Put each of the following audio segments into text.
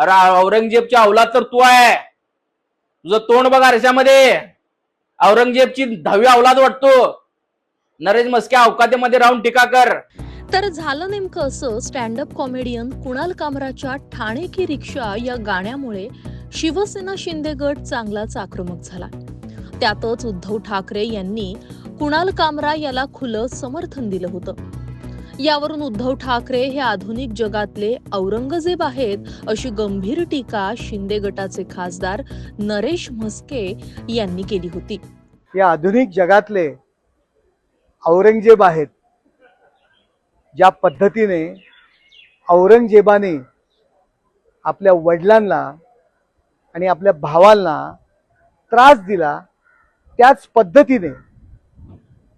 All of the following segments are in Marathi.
अरे औरंगजेबची अवलाद तर तू आहे. तुझं तोंड बघ आरशामध्ये. औरंगजेबची दहावी अवलाद वाटतो. नरेश मस्के अवकादेमध्ये राहून टीका कर. तर झालं नेमकं असं स्टँडअप कॉमेडियन कुणाल कामराच्या ठाणे की रिक्षा या गाण्यामुळे शिवसेना शिंदे गट चांगलाच आक्रमक झाला. त्यातच उद्धव ठाकरे यांनी कुणाल कामरा याला खुलं समर्थन दिलं होतं. यावरून उद्धव ठाकरे हे आधुनिक जगातले औरंगजेब आहेत अशी गंभीर टीका शिंदे गटाचे खासदार नरेश म्हस्के यांनी केली होती. या आधुनिक जगातले औरंगजेब आहेत ज्या पद्धतीने औरंगजेबाने आपल्या वडिलांना आणि आपल्या भावांना त्रास दिला त्याच पद्धतीने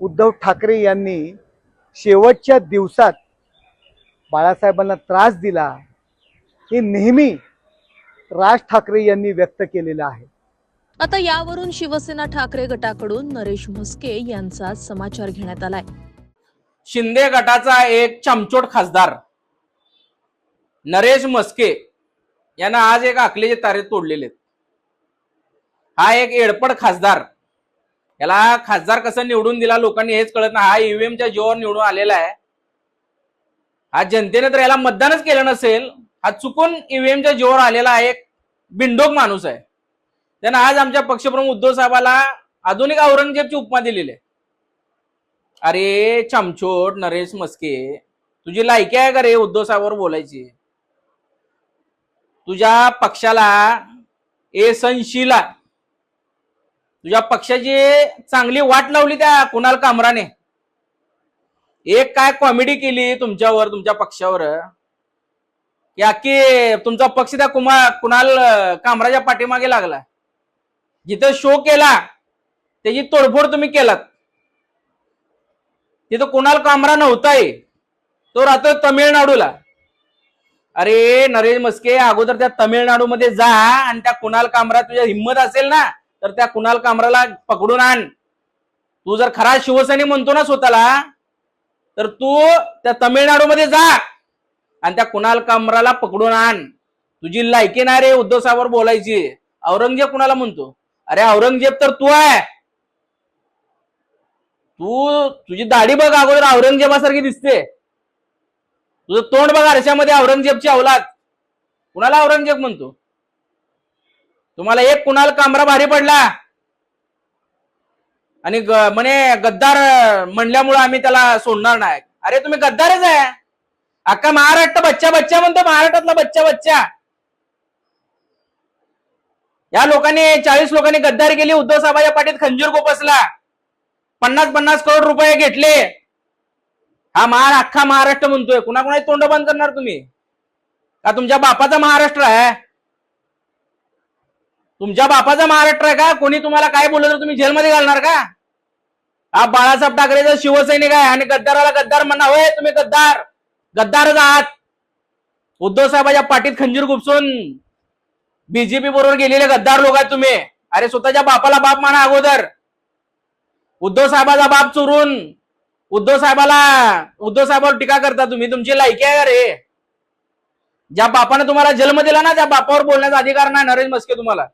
उद्धव ठाकरे यांनी शेवटच्या दिवसात बाळासाहेबांना त्रास दिला हे नेहमी राज ठाकरे यांनी व्यक्त केलेलं आहे आता यावरून शिवसेना ठाकरे गटाकडून नरेश म्हस्के यांचा समाचार घेण्यात आलाय शिंदे गटाचा एक चमचोट खासदार नरेश मस्के यांना आज एक आखलेचे तारे तोडलेले आहेत. हा एक एडपड खासदार याला खासदार कसं निवडून दिला लोकांनी हेच कळत नाही. हा ईव्हीएमच्या जीवावर निवडून आलेला आहे. हा जनतेने तर याला मतदानच केलं नसेल. हा चुकून ईव्हीएमच्या जीवावर आलेला एक बिंडोक माणूस आहे. त्यानं आज आमच्या पक्षप्रमुख उद्धव साहेबाला आधुनिक औरंगजेबची उपमा दिलेली आहे. अरे चमचोट नरेश मस्के तुझी लायकी आहे का रे उद्धव साहेबांवर बोलायची? तुझ्या पक्षाला ए तुझ्या पक्षाची चांगली वाट लावली त्या कुणाल कामराने. एक काय कॉमेडी केली तुमच्यावर तुमच्या पक्षावर? की अख्खी तुमचा पक्ष त्या कुमार कुणाल कामराच्या पाठीमागे लागला जिथं शो केला त्याची तोडफोड तुम्ही केलात. तिथं कुणाल कामरा नव्हताय तो राहतो तमिळनाडूला. अरे नरेश मस्के अगोदर त्या तमिळनाडूमध्ये जा आणि त्या कुणाल कामरा तुझ्या हिंमत असेल ना तर त्या कुणाल कामराला पकडून आण. तू जर खरा शिवसैनिक म्हणतो ना स्वतःला तर तू त्या तमिळनाडूमध्ये जा आणि त्या कुणाल कामराला पकडून आण. तुझी लायकी नाही रे उद्धव साहेबांवर बोलायची. औरंगजेब कुणाला म्हणतो? अरे औरंगजेब तर तू आहे. तू तुझी दाढी बघ अगोदर औरंगजेबासारखी दिसते. तुझं तोंड बघ आरशामध्ये औरंगजेबची अवलाद कुणाला औरंगजेब म्हणतो? तुम्हाला एक कुणाल कामरा भारी पडला. आणि म्हणे गद्दार म्हणल्यामुळे आम्ही त्याला सोडणार नाही. अरे तुम्ही गद्दारच आहे. अख्खा महाराष्ट्र बच्चा बच्चा म्हणतो महाराष्ट्रातला बच्चा बच्चा. या लोकांनी चाळीस लोकांनी गद्दारी केली उद्धव साहेबाच्या पाठीत खंजीर गोपसला. पन्नास पन्नास करोड रुपये घेतले. हा महार अख्खा महाराष्ट्र म्हणतोय. कुणाकुणाची तोंड बंद करणार तुम्ही? का तुमच्या बापाचा महाराष्ट्र आहे? तुमच्या बापाचा महाराष्ट्र आहे का? कोणी तुम्हाला काय बोललं तर तुम्ही जेलमध्ये घालणार का? हा बाळासाहेब ठाकरेचा शिवसैनिक आहे आणि गद्दाराला गद्दार म्हणा. होय तुम्ही गद्दार. गद्दारच आहात. उद्धव साहेबाच्या पाठीत खंजीर गुपसून बीजेपी बरोबर गेलेले गद्दार लोक आहेत तुम्ही. अरे स्वतःच्या बापाला बाप माना अगोदर. उद्धव साहेबाचा बाप चोरून. उद्धव साहेबाला उद्धव साहेबावर टीका करता तुम्ही. तुमची लायकी आहे रे? ज्या बापाने तुम्हाला जन्म दिला ना त्या बापावर बोलण्याचा अधिकार नाही नरेंद्र मस्के तुम्हाला.